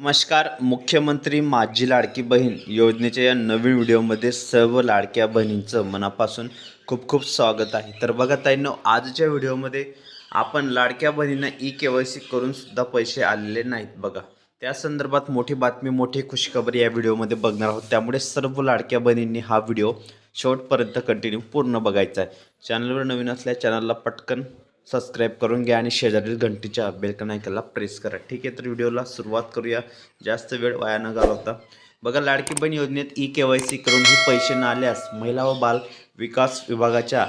नमस्कार मुख्यमंत्री माझी लाडकी बहीण योजनेच्या या नवीन व्हिडिओमध्ये सर्व लाडक्या बहिणींचं मनापासून खूप खूप स्वागत आहे. तर बघा ताईंनो आजच्या व्हिडिओमध्ये आपण लाडक्या बहिणींना ई के वाय सी करूनसुद्धा पैसे आलेले नाहीत बघा. त्या संदर्भात मोठी बातमी मोठी खुशखबर या व्हिडिओमध्ये बघणार आहोत. त्यामुळे सर्व लाडक्या बहिणींनी हा व्हिडिओ शेवटपर्यंत कंटिन्यू पूर्ण बघायचा आहे. चॅनलवर नवीन असल्या चॅनलला पटकन सबस्क्राईब करून घ्या आणि शेजारील घंटीच्या बेलकनायकला प्रेस करा. ठीक आहे तर व्हिडिओला सुरुवात करूया. जास्त वेळ वाया न घालवता. बघा लाडकी बहीण योजनेत ई के वाय सी करून ही पैसे न आल्यास महिला व बाल विकास विभागाच्या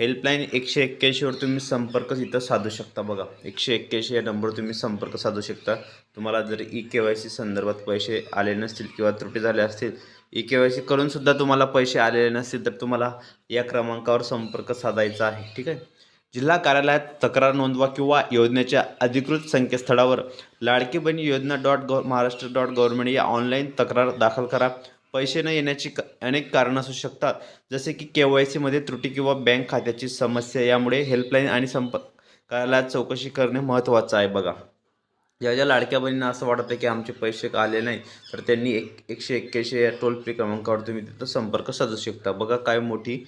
हेल्पलाईन एकशे एक्क्याऐंशीवर तुम्ही संपर्क इथं साधू शकता. बघा एकशे एक्क्याऐंशी या नंबरवर तुम्ही संपर्क साधू शकता. तुम्हाला जर ई के वाय सी संदर्भात पैसे आले नसतील किंवा त्रुटी झाल्या असतील ई के वाय सी करूनसुद्धा तुम्हाला पैसे आलेले नसतील तर तुम्हाला या क्रमांकावर संपर्क साधायचा आहे. ठीक आहे? जिल्हा कार्यालयात तक्रार नोंदवा किंवा योजनेच्या अधिकृत संकेतस्थळावर Ladki Bahin Yojana dot gov Maharashtra dot government या ऑनलाईन तक्रार दाखल करा. पैसे न येण्याची क अनेक कारणं असू शकतात जसे की के वाय सीमध्ये त्रुटी किंवा बँक खात्याची समस्या यामुळे हेल्पलाईन आणि संप कार्यालयात चौकशी करणे महत्त्वाचं आहे बघा. ज्या ज्या लाडक्या बहिणींना असं वाटतं की आमचे पैसे का आले नाही तर त्यांनी एक एकशे एक्क्याऐंशी या टोल फ्री क्रमांकावर तुम्ही तिथं संपर्क साधू शकता. बघा काय मोठी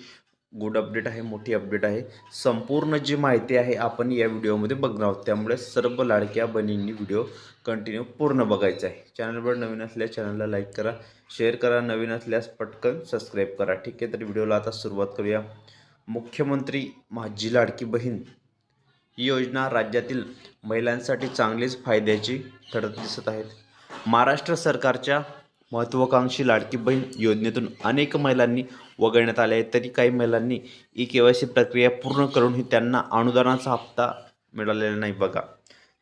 गुड अपडेट आहे मोठी अपडेट आहे. संपूर्ण जी माहिती आहे आपण या व्हिडिओमध्ये बघणार आहोत. त्यामुळे सर्व लाडक्या बहिणींनी व्हिडिओ कंटिन्यू पूर्ण बघायचा आहे. चॅनलवर नवीन असल्यास चॅनलला लाईक करा शेअर करा. नवीन असल्यास पटकन सबस्क्राईब करा. ठीक आहे तर व्हिडिओला आता सुरुवात करूया. मुख्यमंत्री माझी लाडकी बहीण ही योजना राज्यातील महिलांसाठी चांगलीच फायद्याची ठरत दिसत आहेत. महाराष्ट्र सरकारच्या महत्त्वाकांक्षी लाडकी बहीण योजनेतून अनेक महिलांनी वगळण्यात आले आहेत. तरी काही महिलांनी ई के वाय सी प्रक्रिया पूर्ण करूनही त्यांना अनुदानाचा हप्ता मिळालेला नाही बघा.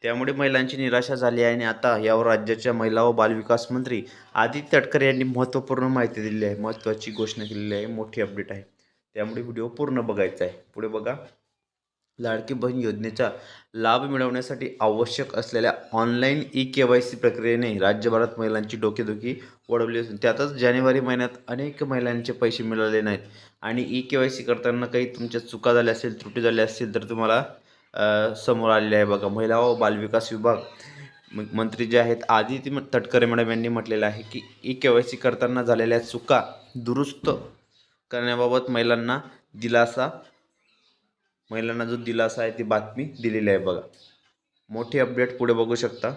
त्यामुळे महिलांची निराशा झाली आहे आणि आता यावर राज्याच्या महिला व बालविकास मंत्री आदित्य तटकरे यांनी महत्त्वपूर्ण माहिती दिली आहे. महत्त्वाची घोषणा केलेली आहे. मोठी अपडेट आहे. त्यामुळे व्हिडिओ पूर्ण बघायचा आहे. पुढे बघा. लाडकी बहीण योजनेचा लाभ मिळवण्यासाठी आवश्यक असलेल्या online E K Y C प्रक्रियेने राज्यभरात महिलांची डोकेदुखी वाढवली असून त्यातच जानेवारी महिन्यात अनेक महिलांचे पैसे मिळाले नाहीत. आणि ई के वाय सी करताना काही तुमच्या चुका झाल्या असेल त्रुटी झाल्या असतील तर तुम्हाला समोर आलेले आहे बघा. महिला व बालविकास विभाग मंत्री जे आहेत आदिती तटकरे मॅडम यांनी म्हटलेलं आहे की ई के वाय सी करताना झालेल्या चुका दुरुस्त करण्याबाबत महिलांना दिलासा महिलांना जो दिलासा आहे ती बातमी दिलेली आहे बघा. मोठी अपडेट पुढे बघू शकता.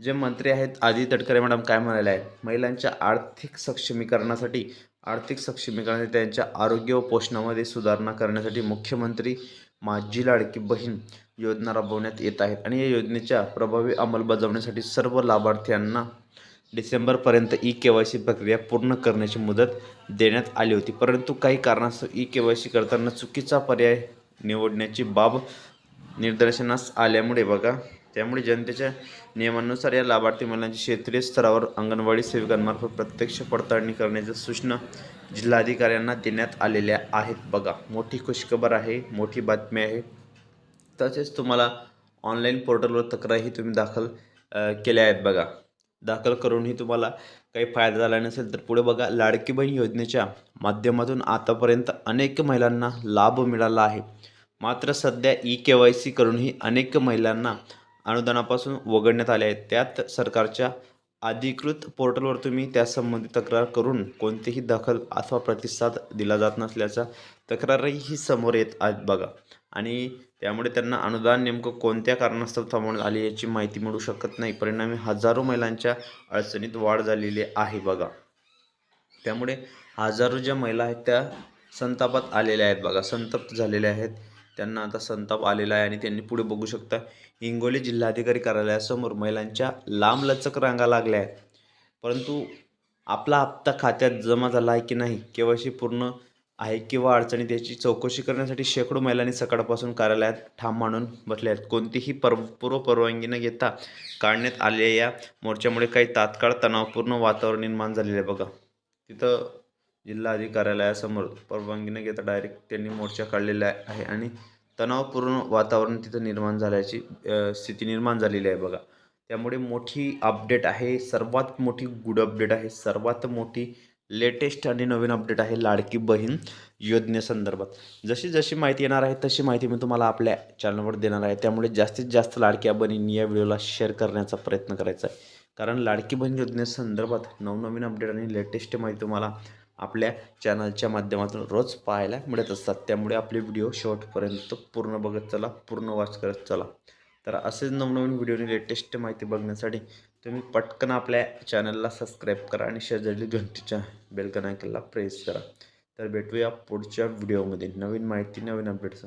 जे मंत्री आहेत आदी तटकरे मॅडम काय म्हणाले आहेत? महिलांच्या आर्थिक सक्षमीकरणासाठी आर्थिक सक्षमीकरणासाठी त्यांच्या आरोग्य व पोषणामध्ये सुधारणा करण्यासाठी मुख्यमंत्री माझी लाडकी बहीण योजना राबवण्यात येत आहेत. आणि या योजनेच्या प्रभावी अंमलबजावणीसाठी सर्व लाभार्थ्यांना डिसेंबरपर्यंत ई के वाय सी प्रक्रिया पूर्ण करण्याची मुदत देण्यात आली होती. परंतु काही कारणास्तव ई के वाय सी करताना चुकीचा पर्याय निवडण्याची बाब निदर्शनास आल्यामुळे बघा. त्यामुळे जनतेच्या नियमानुसार या लाभार्थी महिलांची क्षेत्रीय स्तरावर अंगणवाडी सेविकांमार्फत प्रत्यक्ष पडताळणी करण्याच्या सूचना जिल्हाधिकाऱ्यांना देण्यात आलेल्या आहेत. बघा मोठी खुशखबर आहे मोठी बातमी आहे. तसेच तुम्हाला ऑनलाईन पोर्टलवर तक्रारही तुम्ही दाखल केल्या आहेत बघा. दाखल करूनही तुम्हाला काही फायदा झाला नसेल तर पुढे बघा लाडकी बहीण योजनेच्या माध्यमातून आतापर्यंत अनेक महिलांना लाभ मिळाला आहे. मात्र सध्या ई के वाय सी करूनही अनेक महिलांना अनुदानापासून वगळण्यात आले आहेत. त्यात सरकारच्या अधिकृत पोर्टलवर तुम्ही त्यासंबंधी तक्रार करून कोणतीही दखल अथवा प्रतिसाद दिला जात नसल्याचा तक्रारही समोर येत आहेत बघा. आणि त्यामुळे त्यांना अनुदान नेमकं कोणत्या कारणास्तव थांबवण्यात आले याची माहिती मिळू शकत नाही. परिणामी हजारो महिलांच्या अडचणीत वाढ झालेली आहे बघा. त्यामुळे हजारो ज्या महिला आहेत त्या संतापात आलेल्या आहेत बघा. संतप्त झालेल्या आहेत. त्यांना आता संताप आलेला आहे आणि त्यांनी पुढे बघू शकता हिंगोली जिल्हाधिकारी कार्यालयासमोर महिलांच्या लांबलचक रांगा लागल्या आहेत. परंतु आपला हप्ता खात्यात जमा झाला आहे की नाही केवायसी पूर्ण आहे किंवा अडचणीत याची चौकशी करण्यासाठी शेकडो महिलांनी सकाळपासून कार्यालयात ठाम मांडून बसल्या आहेत. कोणतीही पर पूर्व परवानगी न घेता काढण्यात आलेल्या या मोर्चामुळे काही तात्काळ तणावपूर्ण वातावरण निर्माण झालेलं आहे. बघा तिथं जिल्हा कार्यालयासमोर परवानगी न घेता डायरेक्ट त्यांनी मोर्चा काढलेला आहे आणि तणावपूर्ण वातावरण तिथं निर्माण झाल्याची स्थिती निर्माण झालेली आहे. बघा त्यामुळे मोठी अपडेट आहे. सर्वात मोठी गुड अपडेट आहे. सर्वात मोठी लेटेस्ट आणि नवीन अपडेट आहे लाडकी बहीण योजनेसंदर्भात जशी जशी माहिती येणार आहे तशी माहिती मी तुम्हाला आपल्या चॅनलवर देणार आहे. त्यामुळे जास्तीत जास्त लाडक्या बहिणींनी या व्हिडिओला शेअर करण्याचा प्रयत्न करायचा आहे. कारण लाडकी बहीण योजनेसंदर्भात नवनवीन अपडेट आणि लेटेस्ट माहिती तुम्हाला आपल्या चॅनलच्या माध्यमातून रोज पाहायला मिळत असतात. त्यामुळे आपले व्हिडिओ शेवटपर्यंत पूर्ण बघत चला पूर्ण वाच करत चला. तर असेच नवनवीन व्हिडिओने लेटेस्ट माहिती बघण्यासाठी तुम्ही पटकन आपल्या चॅनलला सबस्क्राईब करा आणि शेजारी घंटीच्या बेलकन प्रेस करा. तर भेटूया पुढच्या व्हिडिओमध्ये नवीन माहिती नवीन अपडेट्स